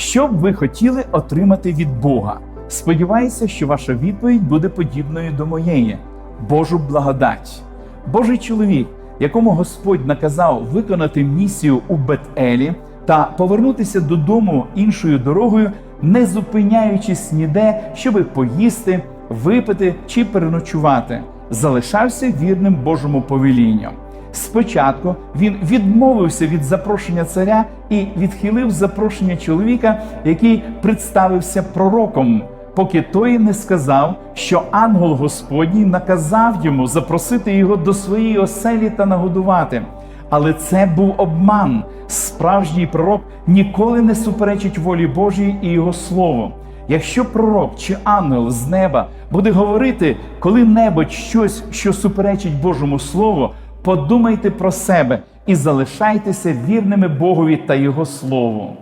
Що б ви хотіли отримати від Бога? Сподіваюся, що ваша відповідь буде подібною до моєї Божу благодать. Божий чоловік, якому Господь наказав виконати місію у Бет-Елі та повернутися додому іншою дорогою, не зупиняючись ніде, щоби поїсти, випити чи переночувати, залишався вірним Божому повелінню. Спочатку він відмовився від запрошення царя і відхилив запрошення чоловіка, який представився пророком, поки той не сказав, що ангел Господній наказав йому запросити його до своєї оселі та нагодувати. Але це був обман. Справжній пророк ніколи не суперечить волі Божій і його слову. Якщо пророк чи ангел з неба буде говорити коли-небудь щось, що суперечить Божому Слову, подумайте про себе і залишайтеся вірними Богові та Його Слову.